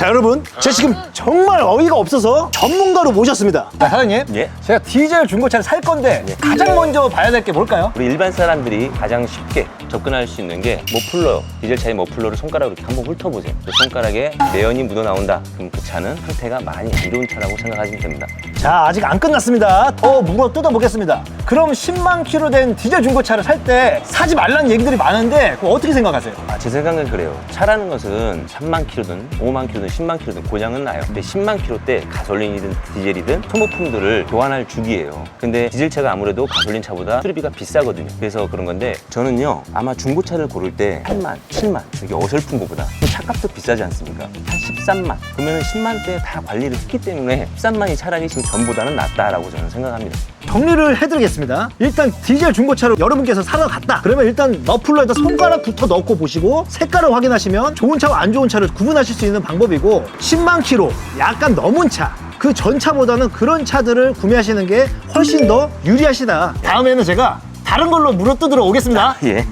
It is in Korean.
자 여러분 제가 지금 정말 어이가 없어서 전문가로 모셨습니다 자 사장님 예. 제가 디젤 중고차를 살 건데 가장 먼저 봐야 될 게 뭘까요? 우리 일반 사람들이 가장 쉽게 접근할 수 있는 게 머플러, 디젤 차의 머플러를 손가락으로 이렇게 한번 훑어보세요. 그 손가락에 매연이 묻어 나온다. 그럼 그 차는 상태가 많이 안 좋은 차라고 생각하시면 됩니다. 자 아직 안 끝났습니다 더 물어 뜯어보겠습니다 그럼 10만 킬로 된 디젤 중고차를 살 때 사지 말라는 얘기들이 많은데 그거 어떻게 생각하세요? 아, 제 생각은 그래요. 차라는 것은 3만 킬로든 5만 킬로든 10만 킬로든 고장은 나요. 근데 10만 킬로 때 가솔린이든 디젤이든 소모품들을 교환할 주기예요. 근데 디젤차가 아무래도 가솔린 차보다 수리비가 비싸거든요. 그래서 그런 건데 저는요 아마 중고차를 고를 때 8만, 7만 이게 어설픈 것보다 차값도 비싸지 않습니까? 한 13만 그러면 10만 대다 관리를 했기 때문에 13만이 차라리 지금 전보다는 낫다라고 저는 생각합니다. 정리를 해드리겠습니다. 일단 디젤 중고차로 여러분께서 사러 갔다. 그러면 일단 머플러에다 손가락부터 넣고 보시고 색깔을 확인하시면 좋은 차와 안 좋은 차를 구분하실 수 있는 방법이고 10만 킬로 약간 넘은 차. 그 전 차보다는 그런 차들을 구매하시는 게 훨씬 더 유리하시다. 다음에는 제가 다른 걸로 물어뜯으러 오겠습니다. 예.